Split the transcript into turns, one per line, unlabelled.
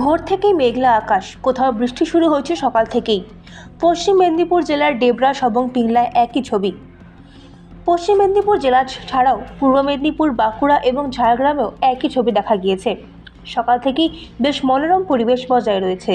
ভোর থেকেই মেঘলা আকাশ। কোথাও বৃষ্টি শুরু হয়েছে সকাল থেকেই। পশ্চিম মেদিনীপুর জেলার ডেবরাস এবং পিংলায় একই ছবি। পশ্চিম মেদিনীপুর জেলা ছাড়াও পূর্ব মেদিনীপুর, বাঁকুড়া এবং ঝাড়গ্রামেও একই ছবি দেখা গিয়েছে। সকাল থেকেই বেশ মনোরম পরিবেশ বজায় রয়েছে।